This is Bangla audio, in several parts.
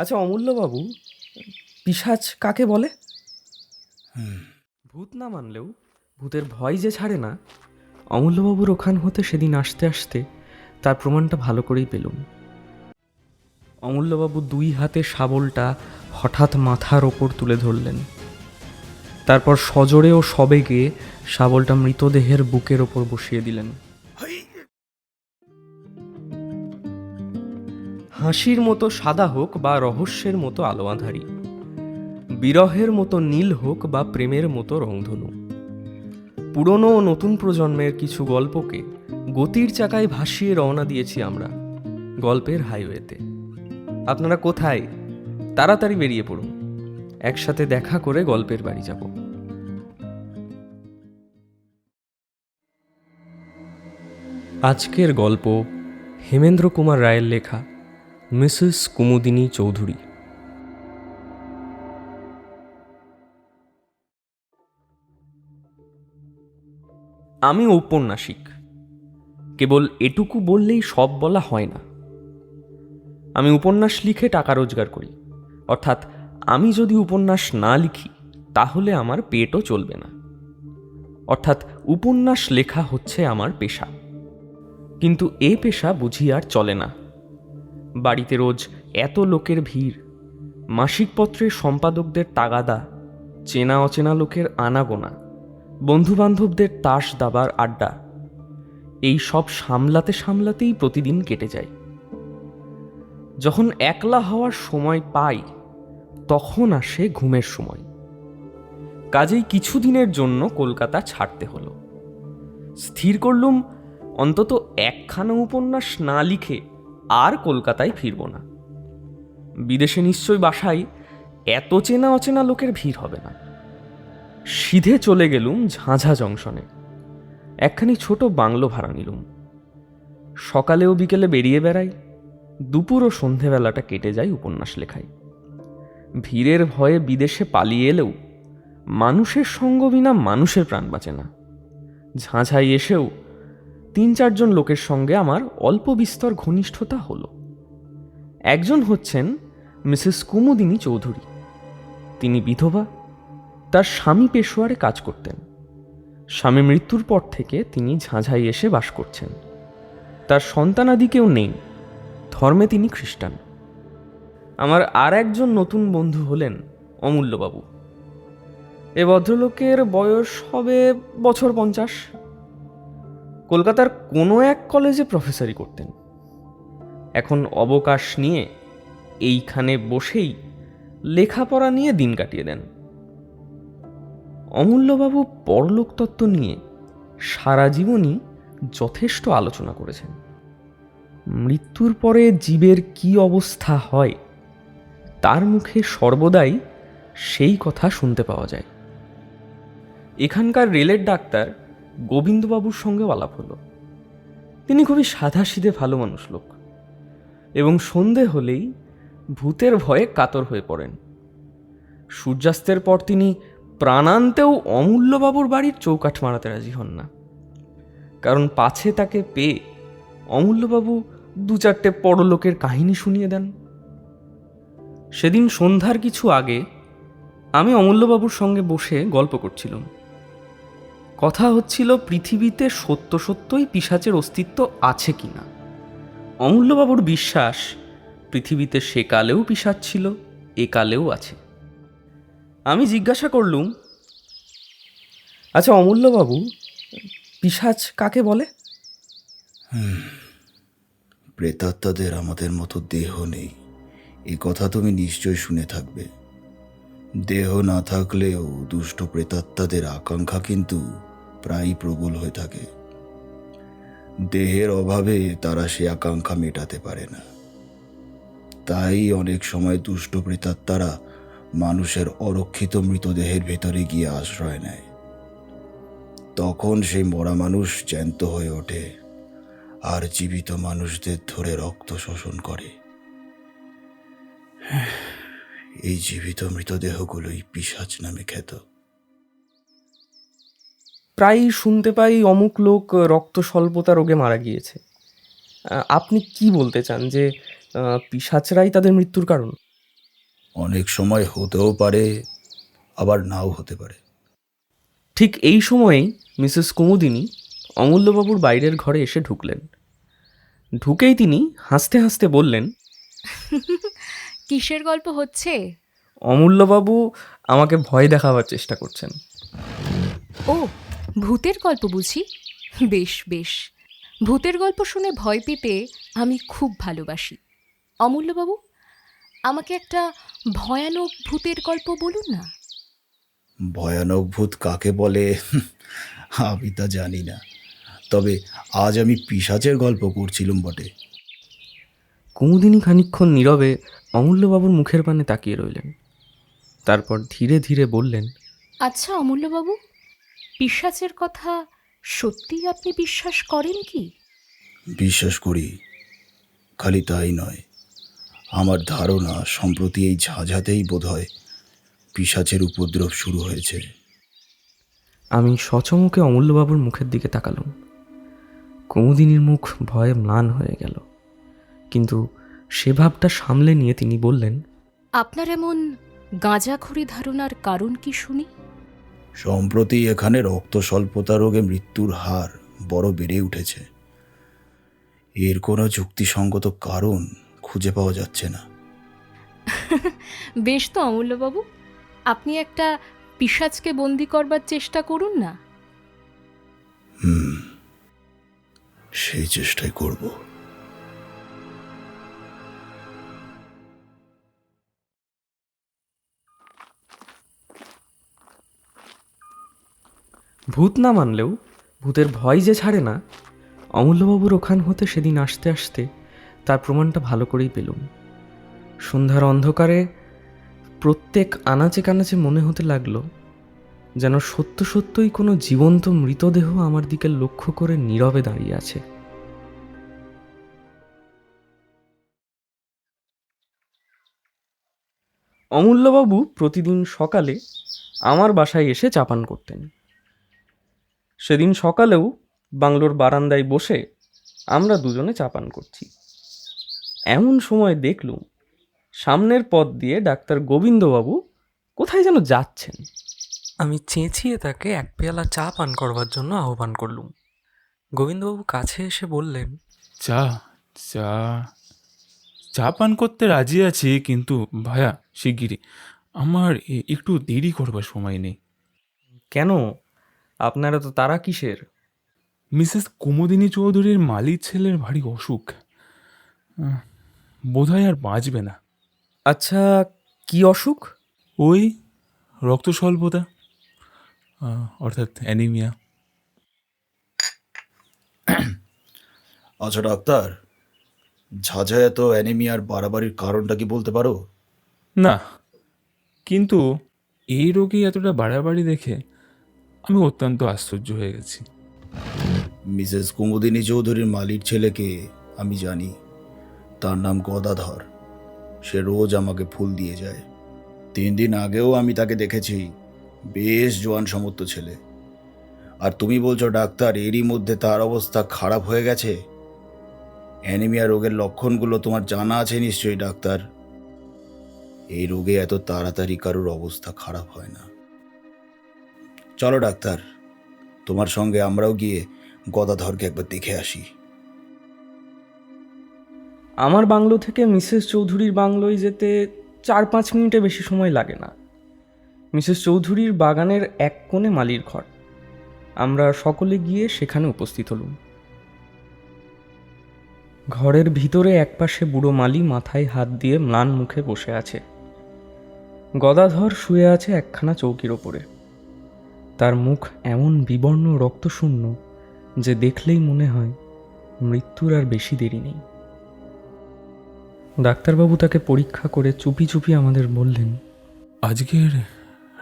আচ্ছা অমূল্যবাবু, পিশাচ কাকে বলে? ভূত না মানলেও ভূতের ভয় যে ছাড়ে না, অমূল্যবাবুর ওখান হতে সেদিন আসতে আসতে তার প্রমাণটা ভালো করেই পেলুম। অমূল্যবাবু দুই হাতে শাবলটা হঠাৎ মাথার ওপর তুলে ধরলেন। তারপর সজোরে ও সবেগে শাবলটা মৃতদেহের বুকের ওপর বসিয়ে দিলেন। হাসির মতো সাদা হোক বা রহস্যের মতো আলো বিরহের মতো নীল হোক বা প্রেমের মতো রংধনু। পুরনো ও নতুন প্রজন্মের কিছু গল্পকে গতির চাকায় ভাসিয়ে রওনা দিয়েছি আমরা গল্পের হাইওয়েতে। আপনারা কোথায়? তাড়াতাড়ি বেরিয়ে পড়ুন। একসাথে দেখা করে গল্পের বাড়ি যাব। আজকের গল্প হেমেন্দ্র কুমার রায়ের লেখা মিসেস কুমুদিনী চৌধুরী। আমি ঔপন্যাসিক। কেবল এটুকু বললেই সব বলা হয় না। আমি উপন্যাস লিখে টাকা রোজগার করি। অর্থাৎ আমি যদি উপন্যাস না লিখি, তাহলে আমার পেটও চলবে না। অর্থাৎ উপন্যাস লেখা হচ্ছে আমার পেশা। কিন্তু এ পেশা বুঝি আর চলে না। বাড়িতে রোজ এত লোকের ভিড়। মাসিকপত্রের সম্পাদকদের তাগাদা, চেনা অচেনা লোকের আনাগোনা, বন্ধুবান্ধবদের তাস দাবার আড্ডা, এই সব সামলাতে সামলাতেই প্রতিদিন কেটে যায়। যখন একলা হওয়ার সময় পাই, তখন আসে ঘুমের সময়। কাজেই কিছুদিনের জন্য কলকাতা ছাড়তে হলো। স্থির করলুম, অন্তত একখানা উপন্যাস না লিখে আর কলকাতায় ফিরব না। বিদেশে নিশ্চয় বাসায় এত চেনা অচেনা লোকের ভিড় হবে না। সিধে চলে গেলুম ঝাঁঝা জংশনে। একখানি ছোট বাংলো ভাড়া নিলুম। সকালে ও বিকেলে বেরিয়ে বেড়াই দুপুর ও সন্ধেবেলাটা কেটে যায় উপন্যাস লেখায়। ভিড়ের ভয়ে বিদেশে পালিয়ে এলেও মানুষের সঙ্গ বিনা মানুষের প্রাণ বাঁচে না। ঝাঁঝাই এসেও তিন চারজন লোকের সঙ্গে আমার অল্প বিস্তর ঘনিষ্ঠতা হলো। একজন হচ্ছেন মিসেস কুমুদিনী চৌধুরী। তিনি বিধবা, তার স্বামী পেশোয়ারে কাজ করতেন। স্বামী মৃত্যুর পর থেকে তিনি ঝাঁঝাই এসে বাস করছেন। তার সন্তানাদি কেউ নেই, ধর্মে তিনি খ্রিস্টান। আমার আর একজন নতুন বন্ধু হলেন অমূল্যবাবু। এ ভদ্রলোকের বয়স হবে বছর পঞ্চাশ। কলকাতার কোনো এক কলেজে প্রফেসরি করতেন। এখন অবকাশ নিয়ে এইখানে বসেই লেখাপড়া নিয়ে দিন কাটিয়ে দেন। অমূল্যবাবু পরলোক তত্ত্ব নিয়ে সারা জীবনই যথেষ্ট আলোচনা করেছেন। মৃত্যুর পরে জীবের কি অবস্থা হয়, তার মুখে সর্বদাই সেই কথা শুনতে পাওয়া যায়। এখানকার রেলের ডাক্তার গোবিন্দবাবুর সঙ্গেও আলাপ হলো। তিনি খুবই সাধাসিধে ভালো মানুষ লোক এবং সন্ধে হলেই ভূতের ভয়ে কাতর হয়ে পড়েন। সূর্যাস্তের পর তিনি প্রাণান্তেও অমূল্যবাবুর বাড়ির চৌকাঠ মারাতে রাজি হন না। কারণ পাছে তাকে পেয়ে অমূল্যবাবু দু চারটে পরলোকের কাহিনী শুনিয়ে দেন। সেদিন সন্ধ্যার কিছু আগে আমি অমূল্যবাবুর সঙ্গে বসে গল্প করছিলাম। কথা হচ্ছিল পৃথিবীতে সত্য সত্যই পিসাচের অস্তিত্ব আছে কি না অমূল্যবাবুর বিশ্বাস পৃথিবীতে সেকালেও পিসাচ ছিল, একালেও আছে। আমি জিজ্ঞাসা করলুম আচ্ছা অমূল্যবাবু পিসাচ কাকে বলে? প্রেতাত্মাদের আমাদের মতো দেহ নেই। এ কথা তুমি নিশ্চয় শুনে থাকবে। দেহ না থাকলেও দুষ্ট প্রেতাত্মাদের আকাঙ্ক্ষা কিন্তু প্রায়ই প্রবল হয়ে থাকে। দেহের অভাবে তারা সে আকাঙ্ক্ষা মেটাতে পারে না। তাই অনেক সময় দুষ্ট প্রেতাত্মারা মানুষের অরক্ষিত মৃতদেহের ভেতরে গিয়ে আশ্রয় নেয়। তখন সেই মরা মানুষ জ্যান্ত হয়ে ওঠে আর জীবিত মানুষদের ধরে রক্ত শোষণ করে। এই জীবিত মৃতদেহগুলোই পিসাচ নামে খ্যাত। প্রায়ই শুনতে পাই অমুক লোক রক্ত স্বল্পতা রোগে মারা গিয়েছে। আপনি কি বলতে চান যে আহ, পিশাচরাই তাদের মৃত্যুর কারণ? অনেক সময় হতেও পারে আবার নাও হতে পারে। ঠিক এই সময়েই মিসেস কুমুদিনী অমূল্যবাবুর বাইরের ঘরে এসে ঢুকলেন। ঢুকেই তিনি হাসতে হাসতে বললেন কিসের গল্প হচ্ছে? অমূল্যবাবু আমাকে ভয় দেখাবার চেষ্টা করছেন। ও ভূতের গল্প বুঝি? বেশ বেশ। ভূতের গল্প শুনে ভয় পেতে আমি খুব ভালোবাসি। অমূল্যবাবু আমাকে একটা ভয়ানক ভূতের গল্প বলুন না। ভয়ানক ভূত কাকে বলে? আমি তা জানি না। তবে আজ আমি পিসাচের গল্প করছিলাম বটে। কুমুদিনী খানিকক্ষণ নীরবে অমূল্যবাবুর মুখের পানে তাকিয়ে রইলেন। তারপর ধীরে ধীরে বললেন আচ্ছা অমূল্যবাবু। পিশাচের কথা সত্যিই আপনি বিশ্বাস করেন কি? বিশ্বাস করি খালি তাই নয়। আমার ধারণা সম্প্রতি এই ঝাঁঝাতেই বোধহয় পিসাচের উপদ্রব শুরু হয়েছে। আমি সচমুখে অমূল্যবাবুর মুখের দিকে তাকালাম। কুমুদিনীর মুখ ভয়ে ম্লান হয়ে গেল। কিন্তু সে ভাবটা সামলে নিয়ে তিনি বললেন আপনার এমন গাঁজাখড়ি ধারণার কারণ কি শুনি? সম্প্রতি এখানে রক্ত স্বল্পতা রোগে মৃত্যুর হার বড় বেড়ে উঠেছে। এর কোনো যুক্তিসঙ্গত কারণ খুঁজে পাওয়া যাচ্ছে না। বেশ তো অমূল্যবাবু আপনি একটা পিশাচকে বন্দি করবার চেষ্টা করুন না। হুম সেই চেষ্টাই করব। ভূত না মানলেও ভূতের ভয় যে ছাড়ে না, অমূল্যবাবুর ওখান হতে সেদিন আসতে আসতে তার প্রমাণটা ভালো করেই পেলুম। সন্ধ্যার অন্ধকারে প্রত্যেক আনাচে কানাচে মনে হতে লাগল যেন সত্য সত্যই কোনো জীবন্ত মৃতদেহ আমার দিকে লক্ষ্য করে নীরবে দাঁড়িয়ে আছে। অমূল্যবাবু প্রতিদিন সকালে আমার বাসায় এসে চাপান করতেন। সেদিন সকালেও বাংলোর বারান্দায় বসে আমরা দুজনে চাপান করছি। এমন সময় দেখলুম সামনের পথ দিয়ে ডাক্তার গোবিন্দবাবু কোথায় যেন যাচ্ছেন। আমি চেঁচিয়ে তাকে এক পেয়ালা চা পান করবার জন্য আহ্বান করলুম। গোবিন্দবাবু কাছে এসে বললেন চা চা। চা পান করতে রাজি আছি কিন্তু ভায়া শিগগিরই। আমার এ- একটু দেরি করবার সময় নেই। কেন? আপনারা তো তারা কিসের? মিসেস কুমুদিনী চৌধুরীর মালির ছেলের ভারী অসুখ। বোধহয় আর বাঁচবে না। আচ্ছা কি অসুখ? ওই রক্ত স্বল্পতা অর্থাৎ অ্যানিমিয়া। আচ্ছা ডাক্তার ঝাঁঝায় এত অ্যানিমিয়ার বাড়াবাড়ির কারণটা কি বলতে পারো? না কিন্তু এই রোগে এতটা বাড়াবাড়ি দেখে আমি অত্যন্ত আশ্চর্য হয়ে গেছি। মিসেস কুমুদিনী চৌধুরীর মালির ছেলেকে আমি জানি। তার নাম গদাধর। সে রোজ আমাকে ফুল দিয়ে যায়। তিন দিন আগেও আমি তাকে দেখেছি। বেশ জোয়ান সমর্থ ছেলে। আর তুমি বলছো, ডাক্তার, এরই মধ্যে তার অবস্থা খারাপ হয়ে গেছে? অ্যানিমিয়া রোগের লক্ষণগুলো তোমার জানা আছে নিশ্চয়ই, ডাক্তার। এই রোগে এত তাড়াতাড়ি কারোর অবস্থা খারাপ হয় না। চলো ডাক্তার, তোমার সঙ্গে আমরাও গিয়ে গদাধরকে একবার দেখে আসি। আমার বাংলো থেকে মিসেস চৌধুরীর বাংলোয় যেতে চার পাঁচ মিনিটে বেশি সময় লাগে না। মিসেস চৌধুরীর বাগানের এক কোণে মালির ঘর। আমরা সকলে গিয়ে সেখানে উপস্থিত হলুম। ঘরের ভিতরে একপাশে বুড়ো মালি মাথায় হাত দিয়ে ম্লান মুখে বসে আছে। গদাধর শুয়ে আছে একখানা চৌকির ওপরে। তার মুখ এমন বিবর্ণ রক্তশূন্য যে দেখলেই মনে হয় মৃত্যুর আর বেশি দেরি নেই। ডাক্তারবাবু তাকে পরীক্ষা করে চুপি চুপি আমাদের বললেন আজকের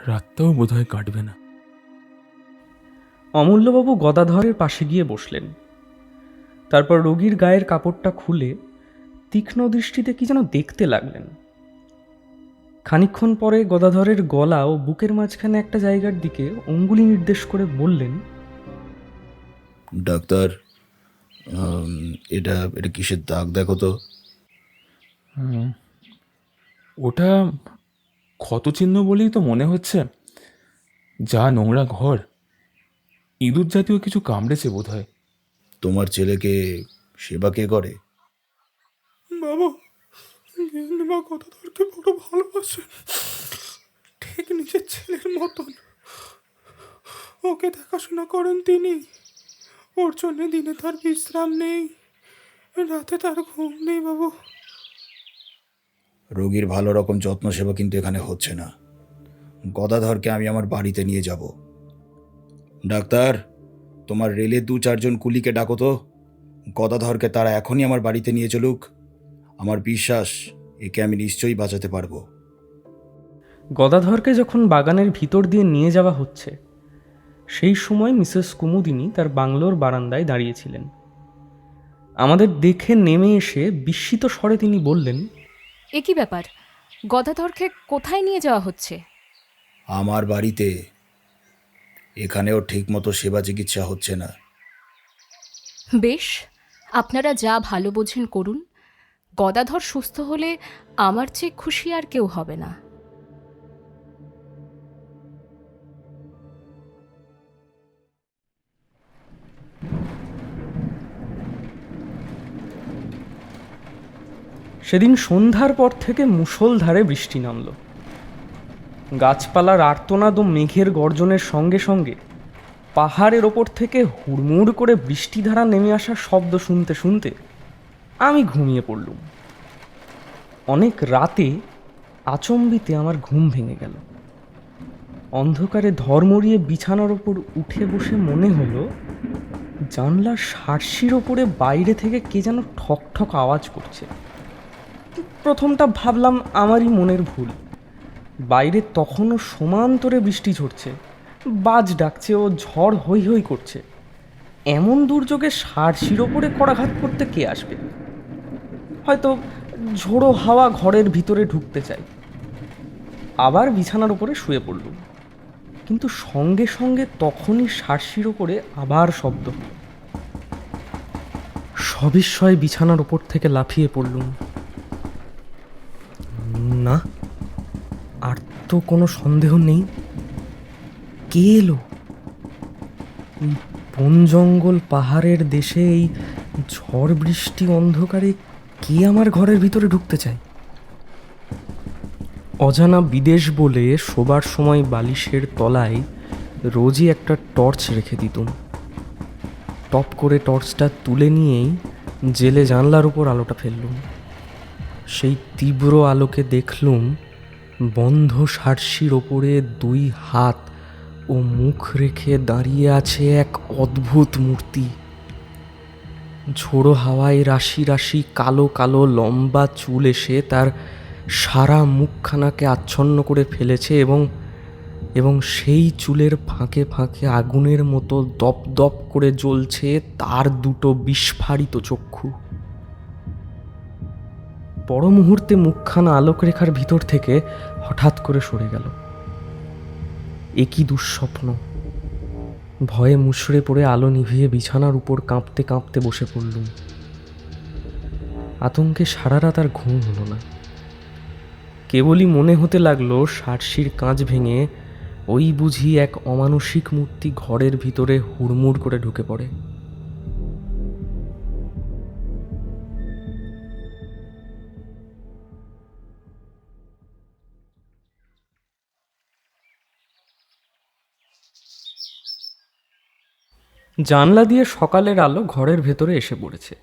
রাতটাও বোধহয় কাটবে না। অমূল্যবাবু গদাধরের পাশে গিয়ে বসলেন। তারপর রোগীর গায়ের কাপড়টা খুলে তীক্ষ্ণ দৃষ্টিতে কি যেন দেখতে লাগলেন। খানিকক্ষণ পরে গদাধরের গলা ও বুকের মাঝখানে একটা জায়গার দিকে অঙ্গুলি নির্দেশ করে বললেন ডাক্তার এটা এটা কিসের দাগ দেখো তো? ওটা ক্ষতচিহ্ন বলেই তো মনে হচ্ছে। যা নোংরা ঘর ইঁদুর জাতীয় কিছু কামড়েছে বোধ হয় তোমার ছেলেকে সেবা কে করে? বাবা কথাদারকে বড় ভালোবাসে। ঠিক নিজের ছেলের মতন। ওকে দেখাশোনা করেন তিনি। ওর জন্য দিনে তার বিশ্রাম নেই। রাতে তার ঘুম নেই, বাবু। রোগীর ভালো রকম যত্ন সেবা কিন্তু এখানে হচ্ছে না। গদাধরকে আমি আমার বাড়িতে নিয়ে যাব। ডাক্তার, তোমার রেলের দু চারজন কুলিকে ডাকো তো। গদাধরকে তারা এখনই আমার বাড়িতে নিয়ে চলুক। আমার বিশ্বাস একে আমি নিশ্চয়ই বাঁচাতে পারব। গদাধরকে যখন বাগানের ভিতর দিয়ে নিয়ে যাওয়া হচ্ছে সেই সময় মিসেস কুমুদিনী তার বাংলোর বারান্দায় দাঁড়িয়েছিলেন। আমাদের দেখে নেমে এসে বিস্মিত স্বরে তিনি বললেন এ কি ব্যাপার? গদাধরকে কোথায় নিয়ে যাওয়া হচ্ছে? আমার বাড়িতে। এখানেও ঠিকমতো সেবা চিকিৎসা হচ্ছে না। বেশ আপনারা যা ভালো বোঝেন করুন। গদাধর সুস্থ হলে আমার চেয়ে খুশি আর কেউ হবে না। সেদিন সন্ধ্যার পর থেকে মুষলধারে বৃষ্টি নামল। গাছপালার আর্তনাদ ও মেঘের গর্জনের সঙ্গে সঙ্গে পাহাড়ের ওপর থেকে হুড়মুড় করে বৃষ্টিধারা নেমে আসার শব্দ শুনতে শুনতে আমি ঘুমিয়ে পড়লুম। অনেক রাতে আচম্বিতে আমার ঘুম ভেঙে গেল। অন্ধকারে ধর্মরিয়ে বিছানার ওপর উঠে বসে মনে হলো, জানলার সার্সির ওপরে বাইরে থেকে কে যেন ঠক ঠক আওয়াজ করছে। প্রথমটা ভাবলাম আমারই মনের ভুল। বাইরে তখনও সমান্তরে বৃষ্টি ঝরছে, বাজ ডাকছে ও ঝড় হৈ হৈ করছে। এমন দুর্যোগে সারসির ওপরে করাঘাত করতে কে আসবে? হয়তো ঝোড়ো হাওয়া ঘরের ভিতরে ঢুকতে চাই। আবার বিছানার উপরে শুয়ে পড়লুম। কিন্তু সঙ্গে সঙ্গে তখনই সারসির ওপরে আবার শব্দ। সবিস্ময়ে বিছানার ওপর থেকে লাফিয়ে পড়লুম। না, আর তো কোনো সন্দেহ নেই। কে এলো? বন জঙ্গল পাহাড়ের দেশে এই ঝড় বৃষ্টি অন্ধকারে কে আমার ঘরের ভিতরে ঢুকতে চায়? অজানা বিদেশ বলে শোবার সময় বালিশের তলায় রোজই একটা টর্চ রেখে দিতুম। টপ করে টর্চটা তুলে নিয়েই জেলে জানলার উপর আলোটা ফেললুম। সেই তীব্র আলোকে দেখলুম বন্ধ সার্সির ওপরে দুই হাত ও মুখ রেখে দাঁড়িয়ে আছে এক অদ্ভুত মূর্তি। ঝোড়ো হাওয়ায় রাশি রাশি কালো কালো লম্বা চুল এসে তার সারা মুখখানাকে আচ্ছন্ন করে ফেলেছে এবং এবং সেই চুলের ফাঁকে ফাঁকে আগুনের মতো দপ দপ করে জ্বলছে তার দুটো বিস্ফারিত চক্ষু। পর মুহূর্তে মুখখানা আলোকরেখার ভিতর থেকে হঠাৎ করে সরে গেল। একই দুঃস্বপ্ন! ভয়ে মুষড়ে পড়ে আলো নিভিয়ে বিছানার উপর কাঁপতে কাঁপতে বসে পড়লুম। আতঙ্কে সারা রাত আর ঘুম হলো না। কেবলই মনে হতে লাগল সারসির কাঁচ ভেঙে ওই বুঝি এক অমানসিক মূর্তি ঘরের ভিতরে হুড়মুড় করে ঢুকে পড়ে। জানলা দিয়ে সকালের আলো ঘরের ভেতরে এসে পড়েছে।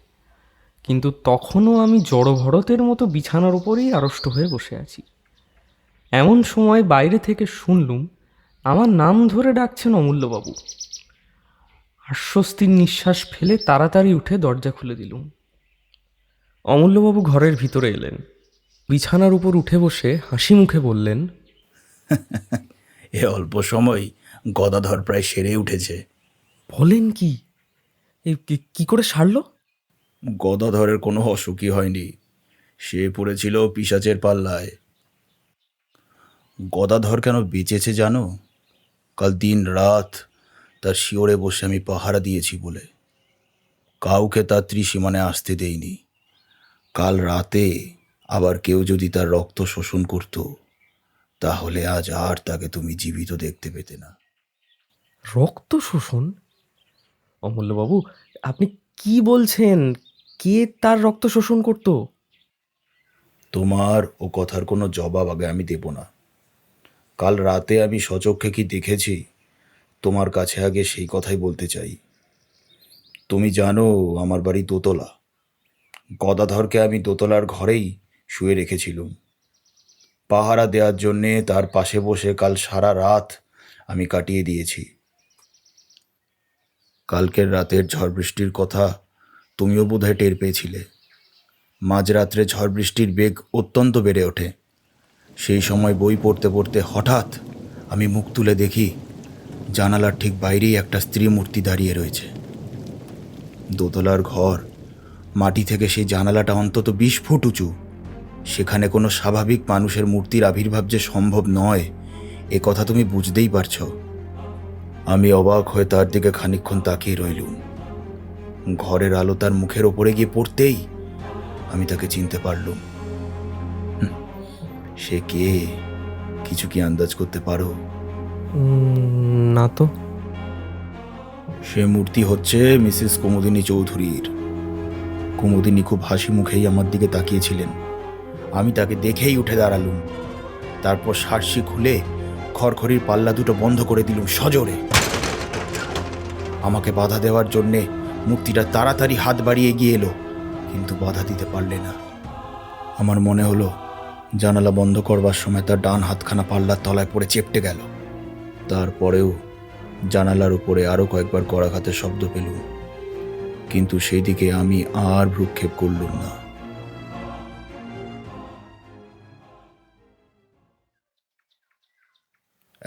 কিন্তু তখনও আমি জড়ভরতের মতো বিছানার উপরেই আড়ষ্ট হয়ে বসে আছি। এমন সময় বাইরে থেকে শুনলুম, আমার নাম ধরে ডাকছেন অমূল্যবাবু। আশ্বস্তির নিঃশ্বাস ফেলে তাড়াতাড়ি উঠে দরজা খুলে দিলুম। অমূল্যবাবু ঘরের ভিতরে এলেন। বিছানার উপর উঠে বসে হাসি মুখে বললেন, এ অল্প সময় গদাধর প্রায় সেরে উঠেছে। বলেন কি? কি- করে সারলো? গদাধরের কোনো অসুখই হয়নি। সে পড়েছিল পিসাচের পাল্লায়। গদাধর কেন বেঁচেছে জানো? কাল দিন রাত তার শিওরে বসে আমি পাহারা দিয়েছি বলে। কাউকে তার ত্রিসীমানে আসতে দেইনি। কাল রাতে আবার কেউ যদি তার রক্ত শোষণ করত তাহলে আজ আর তাকে তুমি জীবিত দেখতে পেতে না। রক্ত শোষণ? অমূল্যবাবু, আপনি কি বলছেন? কে তার রক্ত শোষণ করতো? তোমার ও কথার কোনো জবাব আগে আমি দেব না। কাল রাতে আমি সচক্ষে কি দেখেছি, তোমার কাছে আগে সেই কথাই বলতে চাই। তুমি জানো আমার বাড়ি দোতলা। গদাধরকে আমি দোতলার ঘরেই শুয়ে রেখেছিলুম। পাহারা দেওয়ার জন্যে তার পাশে বসে কাল সারা রাত আমি কাটিয়ে দিয়েছি। কালকের রাতের ঝড় বৃষ্টির কথা তুমিও বোধহয় টের পেয়েছিলে। মাঝরাত্রে ঝড় বৃষ্টির বেগ অত্যন্ত বেড়ে ওঠে। সেই সময় বই পড়তে পড়তে হঠাৎ আমি মুখ তুলে দেখি, জানালার ঠিক বাইরেই একটা স্ত্রী মূর্তি দাঁড়িয়ে রয়েছে। দোতলার ঘর, মাটি থেকে সেই জানালাটা অন্তত বিশ ফুট উঁচু। সেখানে কোনো স্বাভাবিক মানুষের মূর্তির আবির্ভাব যে সম্ভব নয়, এ কথা তুমি বুঝতেই পারছ। আমি অবাক হয়ে তার দিকে খানিকক্ষণ তাকিয়ে রইলুম। ঘরের আলো তার মুখের ওপরে গিয়ে পড়তেই আমি তাকে চিনতে পারলুম। সে কে? কিছু কি আন্দাজ করতে পারো? না তো। সে মূর্তি হচ্ছে মিসেস কুমুদিনী চৌধুরীর। কুমুদিনী খুব হাসি মুখেই আমার দিকে তাকিয়েছিলেন। আমি তাকে দেখেই উঠে দাঁড়ালুম। তারপর সার্সি খুলে খড়খড়ির পাল্লা দুটো বন্ধ করে দিলুম সজোরে। আমাকে বাধা দেওয়ার জন্যে মূর্তিটা তাড়াতাড়ি হাত বাড়িয়ে গিয়ে এলো, কিন্তু বাধা দিতে পারলে না। আমার মনে হলো, জানালা বন্ধ করবার সময় তার ডান হাতখানা পাল্লার তলায় পড়ে চেপটে গেল। তারপরেও জানালার উপরে আরও কয়েকবার কড়াঘাতের শব্দ পেলুম, কিন্তু সেই দিকে আমি আর ভ্রুক্ষেপ করলুম না।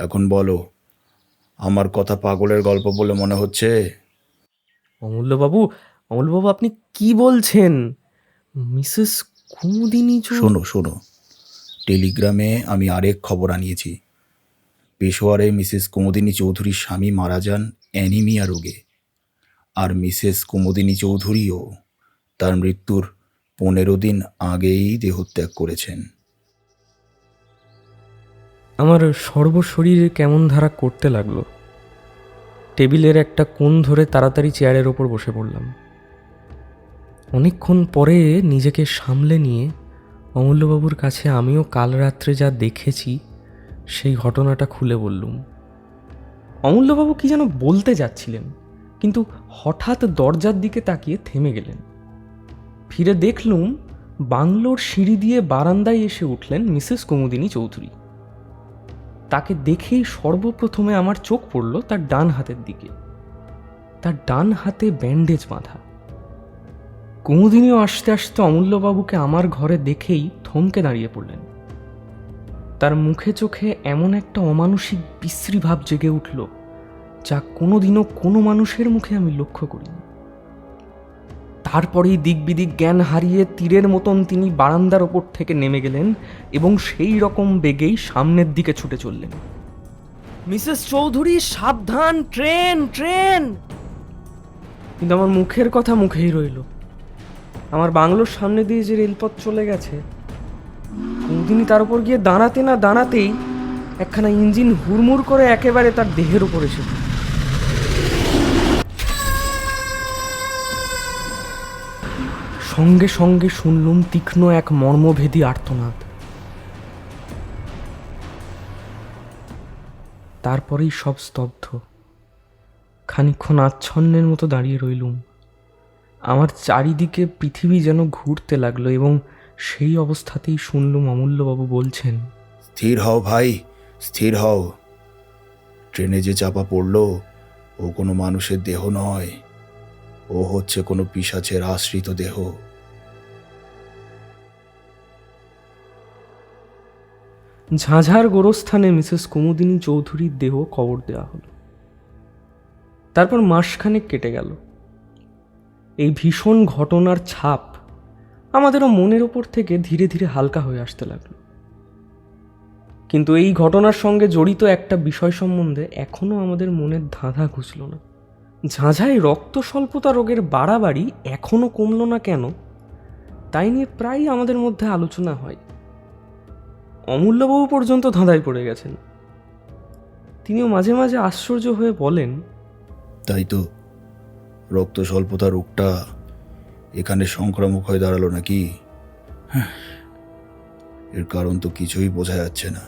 এখন বলো আমার কথা পাগলের গল্প বলে মনে হচ্ছে? অমূল্যবাবু অমূল্যবাবু আপনি কি বলছেন? মিসেস কুমুদিনী শোনো শোনো। টেলিগ্রামে আমি আরেক খবর আনিয়েছি। পেশোয়ারে মিসেস কুমুদিনী চৌধুরীর স্বামী মারা যান অ্যানিমিয়া রোগে। আর মিসেস কুমুদিনী চৌধুরীও তার মৃত্যুর পনেরো দিন আগেই দেহত্যাগ করেছেন। আমার সর্বশরীরে কেমন ধারা করতে লাগল। টেবিলের একটা কোণ ধরে তাড়াতাড়ি চেয়ারের ওপর বসে পড়লাম। অনেকক্ষণ পরে নিজেকে সামলে নিয়ে অমূল্যবাবুর কাছে আমিও কাল রাত্রে যা দেখেছি, সেই ঘটনাটা খুলে বললুম। অমূল্যবাবু কি যেন বলতে যাচ্ছিলেন, কিন্তু হঠাৎ দরজার দিকে তাকিয়ে থেমে গেলেন। ফিরে দেখলুম বাংলোর সিঁড়ি দিয়ে বারান্দায় এসে উঠলেন মিসেস কুমুদিনী চৌধুরী। তাকে দেখেই সর্বপ্রথমে আমার চোখ পড়ল তার ডান হাতের দিকে। তার ডান হাতে ব্যান্ডেজ বাঁধা। কুমুদিনীও আসতে আসতে অমূল্যবাবুকে আমার ঘরে দেখেই থমকে দাঁড়িয়ে পড়লেন। তার মুখে চোখে এমন একটা অমানসিক বিশ্রী ভাব জেগে উঠল, যা কোনোদিনও কোনো মানুষের মুখে আমি লক্ষ্য করিনি। তারপরেই দিক বিদিক জ্ঞান হারিয়ে তীরের মতন তিনি বারান্দার ওপর থেকে নেমে গেলেন এবং সেই রকম বেগেই সামনের দিকে ছুটে চললেন। মিসেস চৌধুরী সাবধান ট্রেন ট্রেন! কিন্তু আমার মুখের কথা মুখেই রইল। আমার বাংলোর সামনে দিয়ে যে রেলপথ চলে গেছে কোনদিনই তার উপর গিয়ে দাঁড়াতে না দাঁড়াতেই একখানা ইঞ্জিন হুড়মুড় করে একেবারে তার দেহের উপর এসে সঙ্গে সঙ্গে শুনলুম তীক্ষ্ণ এক মর্মভেদী আর্তনাদ। তারপরেই সব স্তব্ধ। খানিক্ষণ আচ্ছন্নের মতো দাঁড়িয়ে রইলুম। আমার চারিদিকে পৃথিবী যেন ঘুরতে লাগল এবং সেই অবস্থাতেই শুনলুম অমূল্যবাবু বলছেন, স্থির হও ভাই, স্থির হও। ট্রেনে যে চাপা পড়ল, ও কোনো মানুষের দেহ নয়। ও হচ্ছে কোনো পিসাচের আশ্রিত দেহ। ঝাঁঝার গোরস্থানে মিসেস কুমুদিনী চৌধুরীর দেহ কবর দেওয়া হলো। তারপর মাসখানেক কেটে গেল। এই ভীষণ ঘটনার ছাপ আমাদেরও মনের ওপর থেকে ধীরে ধীরে হালকা হয়ে আসতে লাগল। কিন্তু এই ঘটনার সঙ্গে জড়িত একটা বিষয় সম্বন্ধে এখনও আমাদের মনের ধাঁধা ঘুচল না। ঝাঁঝায় রক্ত স্বল্পতা রোগের বাড়াবাড়ি এখনও কমল না কেন? তাই নিয়ে প্রায়ই আমাদের মধ্যে আলোচনা হয়। অমূল্যবাবু পর্যন্ত ধাঁধায় পড়ে গেছেন। তিনিও মাঝে মাঝে আশ্চর্য হয়ে বলেন তাই তো রক্ত স্বল্পতা রোগটা এখানে সংক্রামক হয়ে দাঁড়াল নাকি? হ্যাঁ, এর কারণ তো কিছুই বোঝা যাচ্ছে না।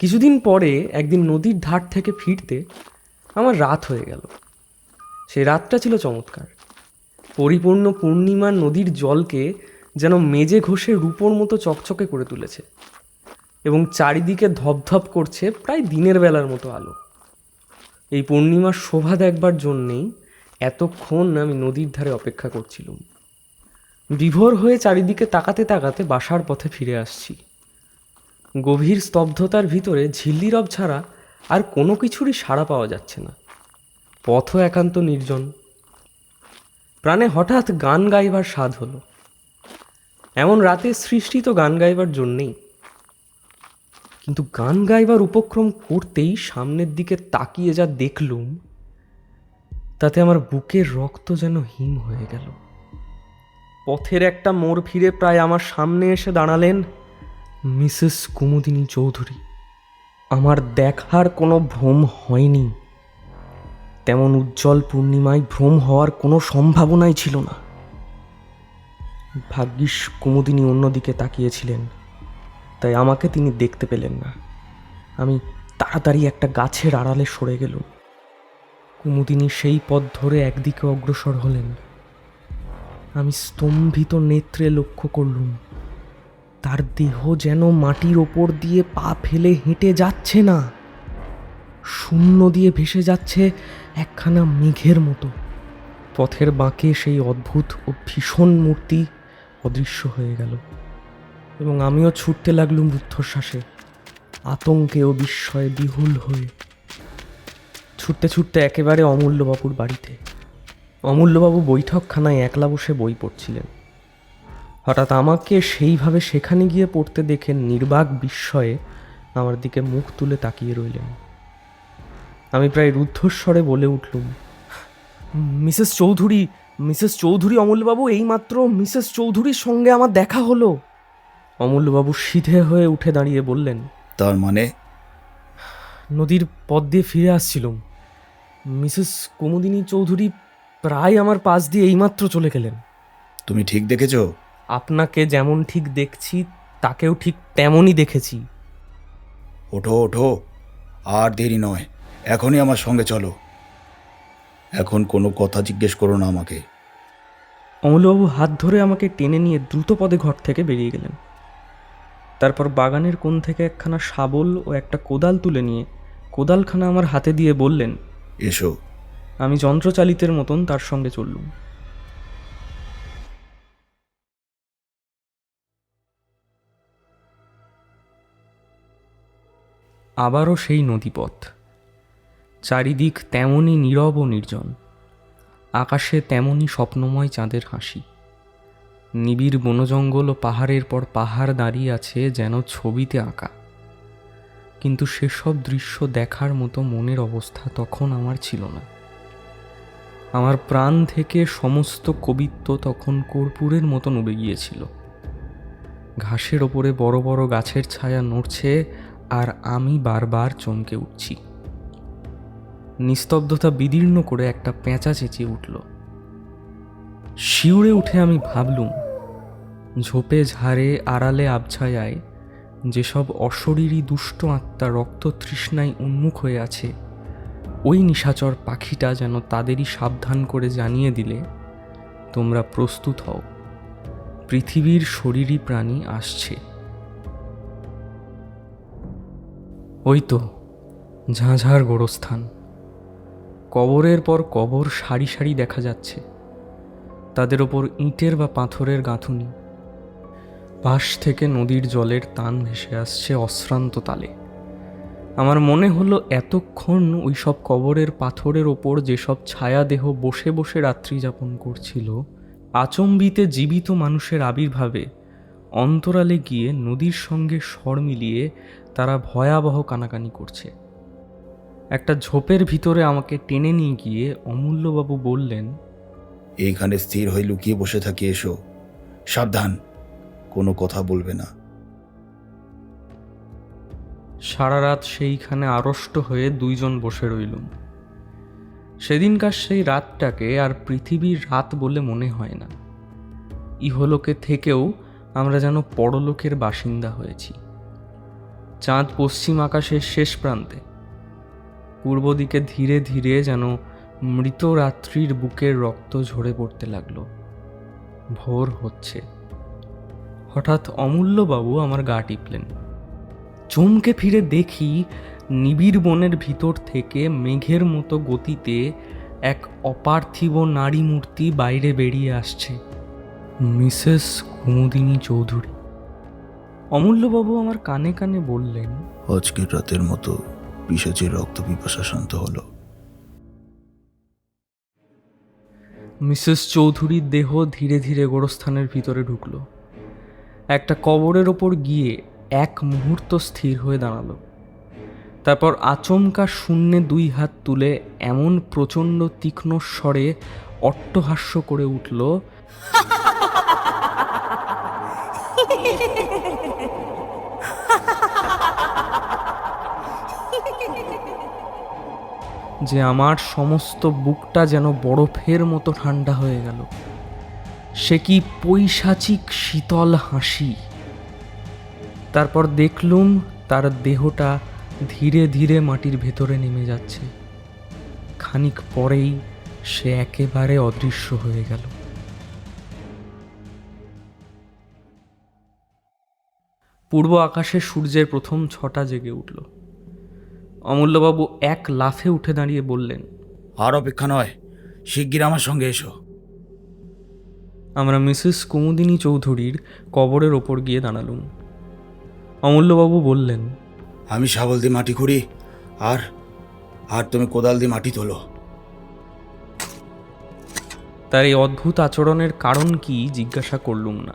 কিছুদিন পরে একদিন নদীর ধার থেকে ফিরতে আমার রাত হয়ে গেল। সেই রাতটা ছিল চমৎকার। পরিপূর্ণ পূর্ণিমার নদীর জলকে যেন মেজে ঘষে রূপোর মতো চকচকে করে তুলেছে এবং চারিদিকে ধপধপ করছে প্রায় দিনের বেলার মতো আলো। এই পূর্ণিমার শোভা দেখবার জন্যেই এতক্ষণ আমি নদীর ধারে অপেক্ষা করছিলাম। বিভোর হয়ে চারিদিকে তাকাতে তাকাতে বাসার পথে ফিরে আসছি। গভীর স্তব্ধতার ভিতরে ঝিল্লিরব ছাড়া আর কোনো কিছুরই সাড়া পাওয়া যাচ্ছে না। পথও একান্ত নির্জন। প্রাণে হঠাৎ গান গাইবার স্বাদ হলো। এমন রাতে সৃষ্টি তো গান গাইবার জন্যেই। কিন্তু গান গাইবার উপক্রম করতেই সামনের দিকে তাকিয়ে যা দেখলুম, তাতে আমার বুকের রক্ত যেন হিম হয়ে গেল। পথের একটা মোড় ফিরে প্রায় আমার সামনে এসে দাঁড়ালেন মিসেস কুমুদিনী চৌধুরী। আমার দেখার কোনো ভ্রম হয়নি। তেমন উজ্জ্বল পূর্ণিমায় ভ্রম হওয়ার কোনো সম্ভাবনাই ছিল না। ভাগ্যিস কুমুদিনী অন্যদিকে তাকিয়েছিলেন, তাই আমাকে তিনি দেখতে পেলেন না। আমি তাড়াতাড়ি একটা গাছের আড়ালে সরে গেলুম। কুমুদিনী সেই পথ ধরে একদিকে অগ্রসর হলেন। আমি স্তম্ভিত নেত্রে লক্ষ্য করলুম। তার দেহ যেন মাটির ওপর দিয়ে পা ফেলে হেঁটে যাচ্ছে না। শূন্য দিয়ে ভেসে যাচ্ছে একখানা মেঘের মতো। পথের বাঁকে সেই অদ্ভুত ও ভীষণ মূর্তি অদৃশ্য হয়ে গেল এবং আমিও ছুটতে লাগলুম রুদ্ধশ্বাসে, আতঙ্কে ও বিস্ময়ে বিহুল হয়ে। ছুটতে ছুটতে একেবারে অমূল্যবাবুর বাড়িতে। অমূল্যবাবু বৈঠকখানায় একলা বসে বই পড়ছিলেন। হঠাৎ আমাকে সেইভাবে সেখানে গিয়ে পড়তে দেখে নির্বাক বিস্ময়ে আমার দিকে মুখ তুলে তাকিয়ে রইলেন। আমি প্রায় রুদ্ধস্বরে বলে উঠলুম মিসেস চৌধুরী মিসেস চৌধুরী অমূল্যবাবু এইমাত্র মিসেস চৌধুরীর সঙ্গে আমার দেখা হলো। অমূল্যবাবু সিধে হয়ে উঠে দাঁড়িয়ে বললেন তার মানে? নদীর পথ দিয়ে ফিরে আসছিলুম। মিসেস কুমুদিনী চৌধুরী প্রায় আমার পাশ দিয়ে এইমাত্র চলে গেলেন। তুমি ঠিক দেখেছ? আপনাকে যেমন ঠিক দেখছি তাকেও ঠিক তেমনই দেখেছি। ওঠো ওঠো। আর দেরি নয়। এখনই আমার সঙ্গে চলো। এখন কোনো কথা জিজ্ঞেস করো না আমাকে। অমলবাবু হাত ধরে আমাকে টেনে নিয়ে দ্রুত পদে ঘর থেকে বেরিয়ে গেলেন। তারপর বাগানের কোণ থেকে একখানা শাবল ও একটা কোদাল তুলে নিয়ে কোদালখানা আমার হাতে দিয়ে বললেন এসো। আমি যন্ত্রচালিতের মতন তার সঙ্গে চললুম। আবারও সেই নদীপথ। চারিদিক তেমনই নীরব ও নির্জন। আকাশে তেমনই স্বপ্নময় চাঁদের হাসি। নিবিড় বনজঙ্গল ও পাহাড়ের পর পাহাড় দাঁড়িয়ে আছে যেন ছবিতে আঁকা। কিন্তু সেসব দৃশ্য দেখার মতো মনের অবস্থা তখন আমার ছিল না। আমার প্রাণ থেকে সমস্ত কবিত্ব তখন কর্পূরের মতন উবে গিয়েছিল। ঘাসের ওপরে বড় বড় গাছের ছায়া নড়ছে আর আমি বারবার চমকে উঠছি। নিস্তব্ধতা বিদীর্ণ করে একটা পেঁচা চেঁচিয়ে উঠল। শিউরে উঠে আমি ভাবলুম, ঝোপে ঝাড়ে আড়ালে আবছায়ায় যেসব অশরীরী দুষ্ট আত্মা রক্ত তৃষ্ণায় উন্মুখ হয়ে আছে, ওই নিশাচর পাখিটা যেন তাদেরই সাবধান করে জানিয়ে দিলে, তোমরা প্রস্তুত হও। পৃথিবীর শরীরী প্রাণী আসছে। ওই তো ঝাঁঝার গোরস্থান। কবরের পর কবর সারি সারি দেখা যাচ্ছে। তাদের ওপর ইঁটের বা পাথরের গাঁথুনি। পাশ থেকে নদীর জলের তান ভেসে আসছে অশ্রান্ত তালে। আমার মনে হলো এতক্ষণ ওই সব কবরের পাথরের ওপর যেসব ছায়াদেহ বসে বসে রাত্রি যাপন করছিল, আচম্বিতে জীবিত মানুষের আবির্ভাবে অন্তরালে গিয়ে নদীর সঙ্গে স্বর মিলিয়ে তারা ভয়াবহ কানাকানি করছে। একটা ঝোপের ভিতরে আমাকে টেনে নিয়ে গিয়ে অমূল্যবাবু বললেন এইখানে স্থির হয়ে লুকিয়ে বসে থাকি এসো। সাবধান কোনো কথা বলবে না। সারা রাত সেইখানে আড়ষ্ট হয়ে দুইজন বসে রইলুম। সেদিনকার সেই রাতটাকে আর পৃথিবীর রাত বলে মনে হয় না। ইহলোকে থেকেও আমরা যেন পরলোকের বাসিন্দা হয়েছি। চাঁদ পশ্চিম আকাশের শেষ প্রান্তে। পূর্ব দিকে ধীরে ধীরে যেন মৃত রাত্রির বুকের রক্ত ঝরে পড়তে লাগল। ভোর হচ্ছে। হঠাৎ অমূল্যবাবু আমার গা টিপলেন। চমকে ফিরে দেখি নিবিড় বনের ভিতর থেকে মেঘের মতো গতিতে এক অপার্থিব নারী মূর্তি বাইরে বেরিয়ে আসছে। মিসেস কুমুদিনী চৌধুরী। অমূল্যবাবু আমার কানে কানে বললেন আজকের রাতের মতো পিসাচের রক্ত পিপাসা শান্ত হলো। মিসেস চৌধুরীর দেহ ধীরে ধীরে গোরস্থানের ভিতরে ঢুকল। একটা কবরের ওপর গিয়ে এক মুহূর্ত স্থির হয়ে দাঁড়াল। তারপর আচমকা শূন্যে দুই হাত তুলে এমন প্রচণ্ড তীক্ষ্ণ স্বরে অট্টহাস্য করে উঠল যে আমার সমস্ত বুকটা যেন বরফের মতো ঠান্ডা হয়ে গেল। সে কি পৈশাচিক শীতল হাসি। তারপর দেখলুম তার দেহটা ধীরে ধীরে মাটির ভেতরে নেমে যাচ্ছে। খানিক পরেই সে একেবারে অদৃশ্য হয়ে গেল। পূর্ব আকাশে সূর্যের প্রথম ছটা জেগে উঠল। অমূল্যবাবু এক লাফে উঠে দাঁড়িয়ে বললেন আর অপেক্ষা নয় শিগগির আমার সঙ্গে এসো। আমরা মিসেস কুমুদিনী চৌধুরীর কবরের ওপর গিয়ে দাঁড়ালুম। অমূল্যবাবু বললেন আমি শাবল দিয়ে মাটি খুঁড়ি আর আর তুমি কোদাল দিয়ে মাটি তোলো। তার এই অদ্ভুত আচরণের কারণ কি জিজ্ঞাসা করলুম না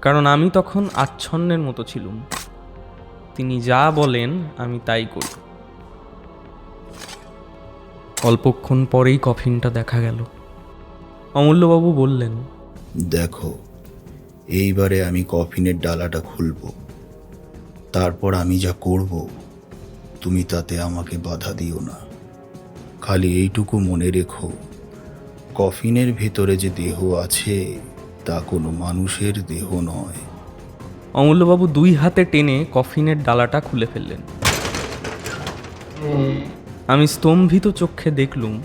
কারণ আমি তখন আচ্ছন্নের মতো ছিলুম। তিনি যা বলেন, আমি তাই করি। অল্পক্ষণ পরেই কফিনটা দেখা গেল। অমূল্যবাবু বললেন, দেখো, এইবারে আমি কফিনের ডালাটা খুলব। তারপর আমি যা করব, তুমি তাতে আমাকে বাধা দিও না। খালি এইটুকু মনে রেখো, কফিনের ভেতরে যে দেহ আছে, তা কোনো মানুষের দেহ নয়। অমূল্যবাবু দুই হাতে টেনে কফিনের ডালাটা খুলে ফেললেন। আমি স্তম্ভিত চক্ষে দেখলুম,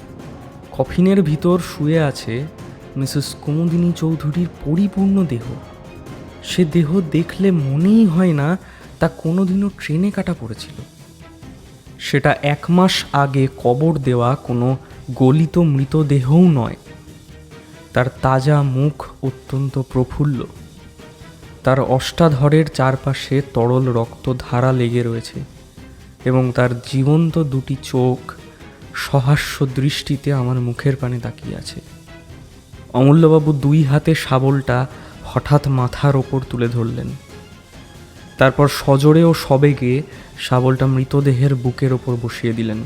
কফিনের ভিতর শুয়ে আছে মিসেস কুমুদিনী চৌধুরীর পরিপূর্ণ দেহ। সে দেহ দেখলে মনেই হয় না তা কোনোদিনও ট্রেনে কাটা পড়েছিল। সেটা এক মাস আগে কবর দেওয়া কোনো গলিত মৃতদেহও নয়। তার তাজা মুখ অত্যন্ত প্রফুল্ল। তার অষ্টাধরের চারপাশে তরল রক্ত ধারা লেগে রয়েছে এবং তার জীবন্ত দুটি চোখ সহাস্য দৃষ্টিতে আমার মুখের পানে তাকিয়ে আছে। অমূল্যবাবু দুই হাতে শাবলটা হঠাৎ মাথার ওপর তুলে ধরলেন। তারপর সজোরে ও সবেগে শাবলটা মৃতদেহের বুকের ওপর বসিয়ে দিলেন।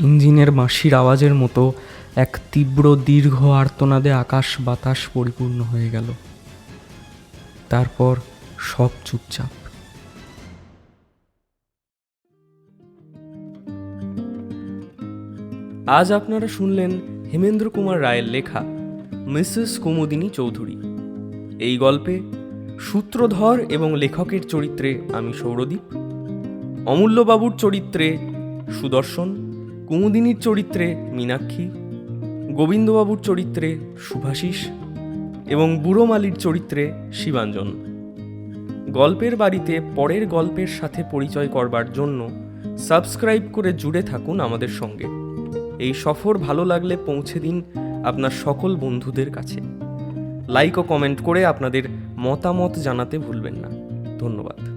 ইঞ্জিনের বাঁশির আওয়াজের মতো এক তীব্র দীর্ঘ আর্তনাদে আকাশ বাতাস পরিপূর্ণ হয়ে গেল। তারপর সব চুপচাপ। আজ আপনারা শুনলেন হেমেন্দ্র কুমার রায়ের লেখা মিসেস কুমুদিনী চৌধুরী। এই গল্পে সূত্রধর এবং লেখকের চরিত্রে আমি সৌরদীপ। অমূল্যবাবুর চরিত্রে সুদর্শন কুমুদিনীর চরিত্রে মীনাক্ষী, গোবিন্দবাবুর চরিত্রে শুভাশিস এবং বুড়োমালির চরিত্রে শিবাঞ্জন। গল্পের বাড়িতে পরের গল্পের সাথে পরিচয় করবার জন্য সাবস্ক্রাইব করে জুড়ে থাকুন আমাদের সঙ্গে। এই সফর ভালো লাগলে পৌঁছে দিন আপনার সকল বন্ধুদের কাছে। লাইক ও কমেন্ট করে আপনাদের মতামত জানাতে ভুলবেন না। ধন্যবাদ।